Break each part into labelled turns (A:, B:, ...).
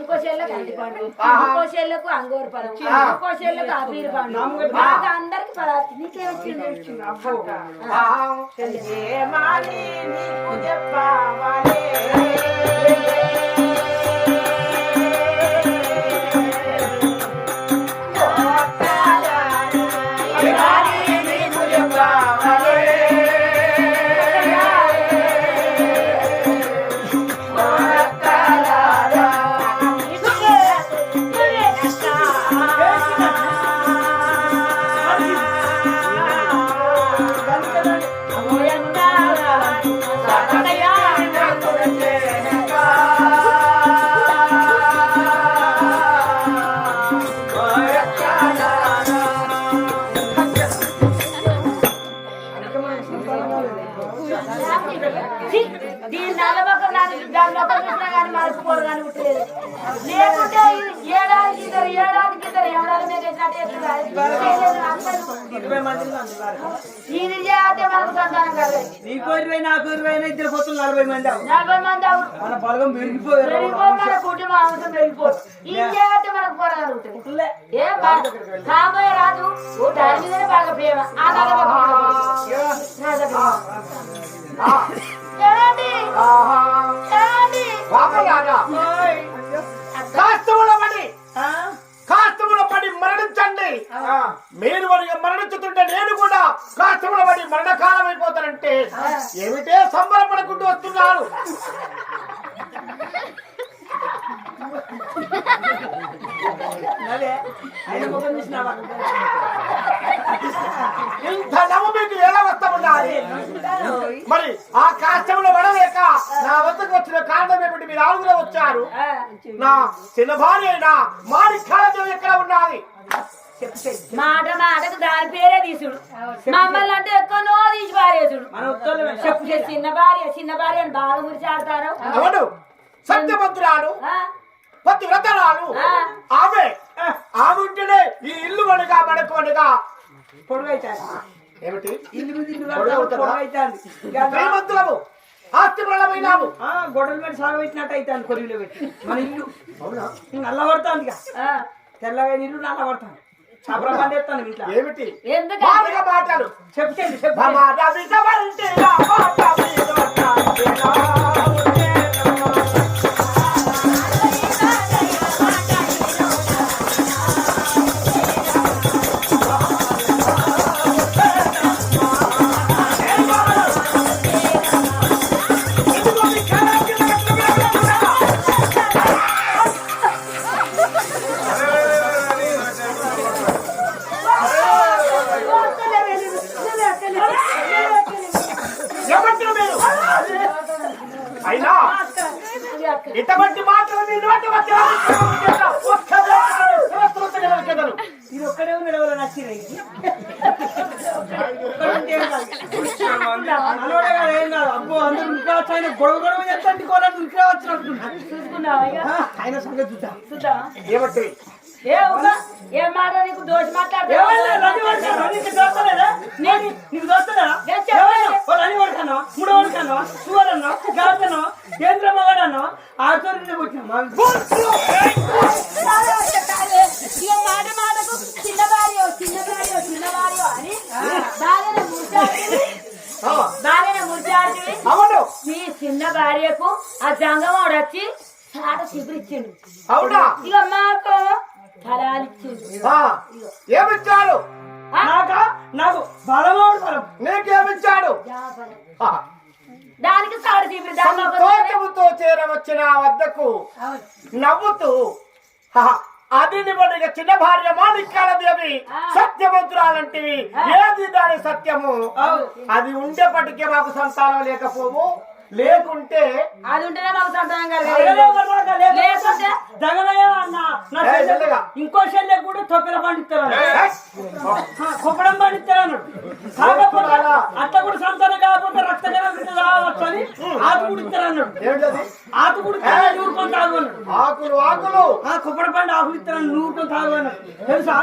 A: ఇంకో చెల్లకు అరటిపండు. ఇంకో చెల్లకు అంగూరు పరం. ఇంకో చెల్లకు అబీరు పండు. బాగా అందరికి పదార్థం. నీకేమొచ్చింది దీని నాది దాని లోపల చూసినా కానీ మనకు పోరు కానీ పుట్టలేదు. లేకుంటే ఇది ఏడాదికి ఇద్దరు ఏడాదికి ఇద్దరు ఏడాది మీద. ఇది చేస్తే మనకు సంతానం కాదు.
B: నీకు ఇరవై నాకు ఇరవై ఇద్దరు పోతులు నలభై మంది.
A: నలభై మంది అవును
B: మన బలగం పెరిగిపోయారు
A: పెరిగిపో మన కుటుంబం అవసరం పెరిగిపోదు ఇది చేస్తే మనకు పోరగలుగుతుంది ఏ బా- కాబోయే రాజు ఓ దాని మీదనే బాగా ప్రేమ. ఆ నల్లబొక్క
C: కాస్తముల పడి కాస్తముల పడి మరణించండి మీరు మరి మరణించుతుంటే నేను కూడా కాస్తముల పడి మరణకాలం అయిపోతానంటే ఏమిటే సంబరపడుకుంటూ వస్తున్నారు? ఇంత నవ్వు వస్తామన్నారు మరి ఆ కాష్టంలో పడలేక నా వద్దకు వచ్చిన కారణం ఏమిటి? మీరు ఆరుగురే వచ్చారు. నా చిన్న భార్య అయినా మారి కాళదేవి ఎక్కడ ఉన్నది
A: మాట మాటకు దాని పేరే తీసుడు. మమ్మల్ని అంటే ఎక్కడో తీసి పారేసుడు. చెప్పు చిన్న భార్య చిన్న భార్య అని బాగా గురించి ఆడతారు
C: అవును. పతివ్రతరాలు
A: ఆ.
C: ఆమె. ఆమె ఉంటేనే ఈ ఇల్లు వనగా మనకు వనగా
B: పొడుగు అవుతాయి
C: ఏమిటి? శ్రీమంతులము ఆస్తి
B: గొడవలు పెట్టి సాగు పెట్టినట్టు అవుతాను కొరివిలో పెట్టి. మన ఇల్లు.
C: అవునా?
B: నల్ల పడుతుంది
A: ఆ.
B: తెల్లగా ఇల్లు నల్ల పడుతుంది చపర బండి ఎత్తాను ఇంట్లో.
C: ఏమిటి? మాటలు
B: చెప్పు এটা ఇంకా వచ్చి ఆయన గొడవ గొడవ ఇంకా వచ్చినట్టున్నాడు
A: చూసుకున్నావా ఇక?
B: ఆయన సంగతి చూద్దాం.
A: చూద్దామా?
C: ఏమంటే?
A: ఏ మాట నీకు దోషి
B: నేను నీకు దోస్తలేదా? మూడో వాడుతాను సువర్ అన్నా గాతను కేంద్ర మగాడు అన్నా ఆచరణ పుట్టిన
A: భార్యకు ఆ జంగమోడు వచ్చి చాట చిగురిచ్చిండు
C: అవునా?
A: ఇక మాకు
C: ఏమిచ్చాడు?
B: నాక? బలమోడు బలం
C: నీకేమిచ్చాడు?
A: దానికి దానిలో ఒక-
C: సంతోషముతో చేరవచ్చిన వద్దకు. నవ్వుతూ "హహ, అది నిబడిగా చిన్న భార్య మాణిక్యాల దేవి
A: ఆ.
C: సత్యవంతురాలంటివి. ఏది దాని సత్యము?
B: అవును.
C: అది ఉండేపటికే మాకు సంతానం లేకపోవు. లేకుంటే
A: అది ఉంటేనే మాకు సంతానం. లేకుంటే.
B: ఇంకో చెల్లె కూడా తొక్కిల పండిస్తాను
C: ఏయ్!
B: కొప్పడం పండిస్తాను కాకపోతే అట్లా కూడా సంతానం కాకపోతే రక్త రావచ్చని ఆకు కూడా
C: ఆకులు. ఆకులు
B: ఆ కొబ్బరి పండు ఆకులు ఇస్తాను నూరుకొని తాగు అన్నాడు. తెలుసా?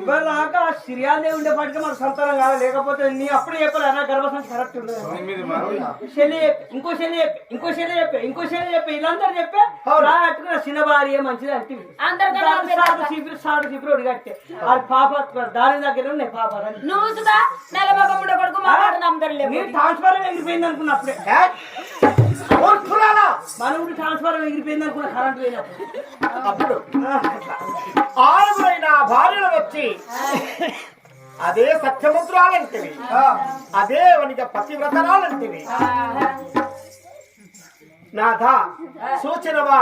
B: ఇవాళ దాకా సిరియాలే ఉండేపాటికి మనకు సంతానం కాదు లేకపోతే నీ అప్పుడే చెప్పలే నా గర్భసంఖ్య కరెక్ట్ ఉండదు. శని చెప్పి ఇంకో శని చెప్పి ఇంకో శని చెప్పి ఇంకో శని చెప్పి వీళ్ళందరూ చెప్పి రా అట్టుకున్న చిన్న భార్య మంచిది అంటే సాడు చీపురు సాడు చీపురు పాప దాని దగ్గర ఉన్నాయి పాప అని
A: నువ్వు నెలమొకముండ కొడుకు మా మాట నమ్మదలేవు
B: మీరు ట్రాన్స్ఫర్ ఎగిరిపోయింది అనుకున్నప్పుడే! మన ఊరి ట్రాన్స్ఫర్ ఎగిరిపోయింది అనుకున్న కరెంట్ పోయినప్పుడు
C: అప్పుడు ఆరుగురైన భార్యలు వచ్చి అదే సత్యముద్రాలంటివి అదే వనిక పతివ్రతరాలంటివి. నాథ సూచనవా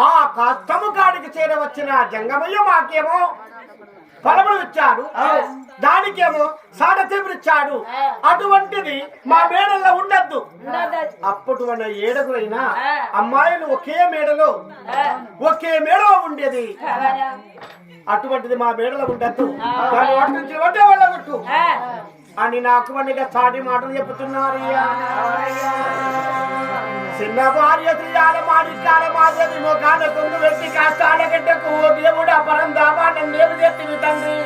C: ఆ కష్టము కాడికి చేరవచ్చిన జంగమయ్య మాకేమో ఫలములు ఇచ్చాడు. దానికేమో సాడతీపురిచ్చాడు అటువంటిది మా మేడల్లో ఉండద్దు. అప్పటి మన ఏడుగురైనా అమ్మాయిలు ఒకే మేడలో ఒకే మేడలో ఉండేది. అటువంటిది మా మేడలో ఉండద్దు. దాని వాటి నుంచి ఒకటే వెళ్ళగొట్టు అని నాకు మనగా చాటి మాటలు చెబుతున్నారు చిన్న భార్య శ్రీయాల మాణిక్యాల మాధవి మోకాన కొంగు పెట్టి కాస్తాడ గడ్డకు ఓ దేవుడు అపరం నేను తండ్రి.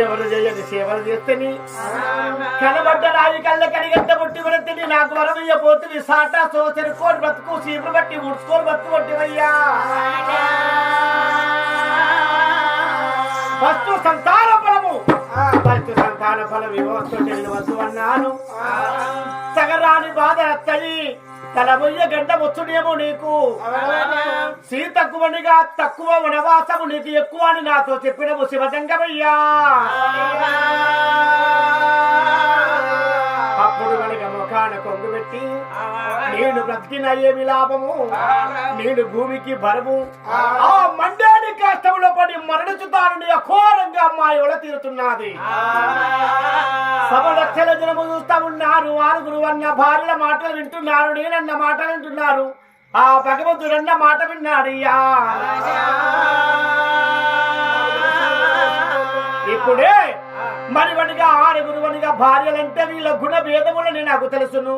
C: ఎవరు చేయని సేవలు చేస్తేని? కనబడ్డ రాయి కళ్ళ కడిగట్ట బుట్టి కొడుతుంది నాకు వరమయ్య పోతుంది సాటా సోసరి కోడి బతుకు సీపులు బట్టి ఉడుచుకోని బతుకు కొట్టివయ్యా ఫస్ట్ సంతాన సంతాన ఫలం వివస్తు వద్దు అన్నాను. సగరాని బాధ అత్తయి. తలబొయ్య గంట వచ్చుడేమో నీకు. సీ తక్కువనిగా తక్కువ వనవాసము నీకు ఎక్కువ అని నాతో చెప్పినము శివజంగమయ్యా. అప్పుడు కనుక ముఖాన కొంగు పెట్టి నేను బ్రతికిన ఏమి లాభము? నేను భూమికి బరము ఆ మండే కష్టంలో పడి మరణించుతానని అఘోరంగా అమ్మాయి ఒల తీరుతున్నది. సభ లక్షల జనము చూస్తా ఉన్నారు. ఆరుగురు అన్న భార్యల మాటలు వింటున్నారు. నేనన్న మాటలు వింటున్నారు. ఆ భగవంతుడన్న మాట విన్నాడయ్యా ఇప్పుడే మరి వనిగా ఆరుగురు వనిగా భార్యలంటే వీళ్ళ గుణ భేదములని నాకు తెలుసును.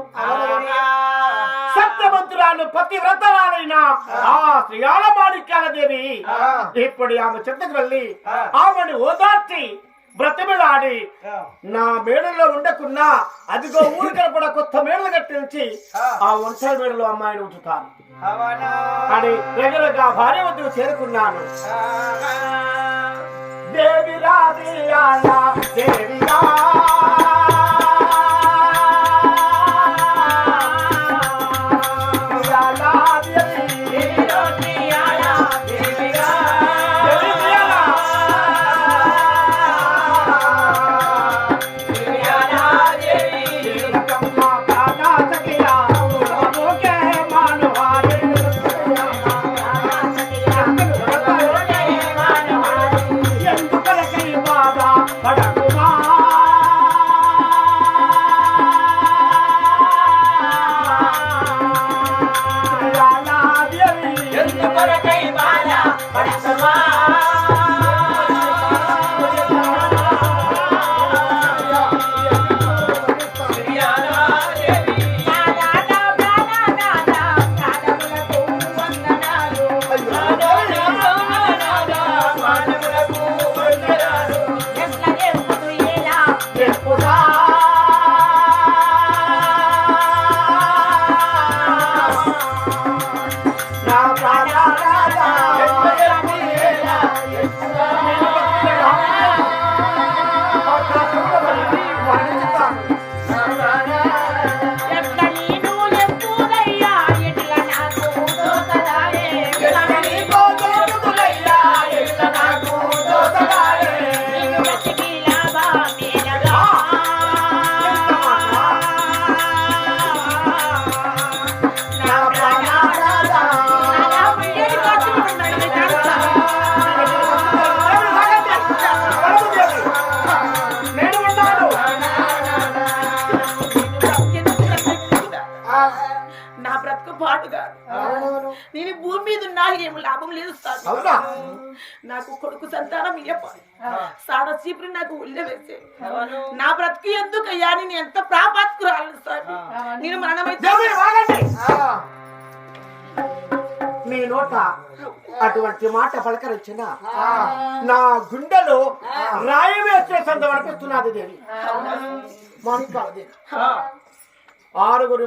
C: సత్యవంతురాలు పతివ్రతరాలైన ఆ. శ్రీయాల మాణిక్యాల దేవి. ఇప్పుడు ఆమె చెత్తకు వెళ్ళి ఆమెను ఓదార్చి బ్రతిమిలాడి నా మేడలో ఉండకున్నా అదిగో ఊరు కనపడ కొత్త మేడలు కట్టించి ఆ. వంశల మేడలో అమ్మాయిని ఉంచుతాను. అని రెగరగా భార్య వద్దకు చేరుకున్నాను. దేవి రాధియాల దేవిరా
D: లాభం లేదు నాకు కొడుకు సంతానం ఇయ్యప్ప. సాడ చీపురి నాకు ఉల్లె వేసే. నా బ్రతుకు ఎందుకు అయ్యా నేను ఎంత ప్రాపాత్కురాలను స్వామి నేను మరణమైతే.
C: మీ నోట అటువంటి మాట పలకరించిన నా గుండెలో రాయి వేసే సంతం అనిపిస్తున్నది దేవి. మాణిక్యాల దేవి ఆరుగురు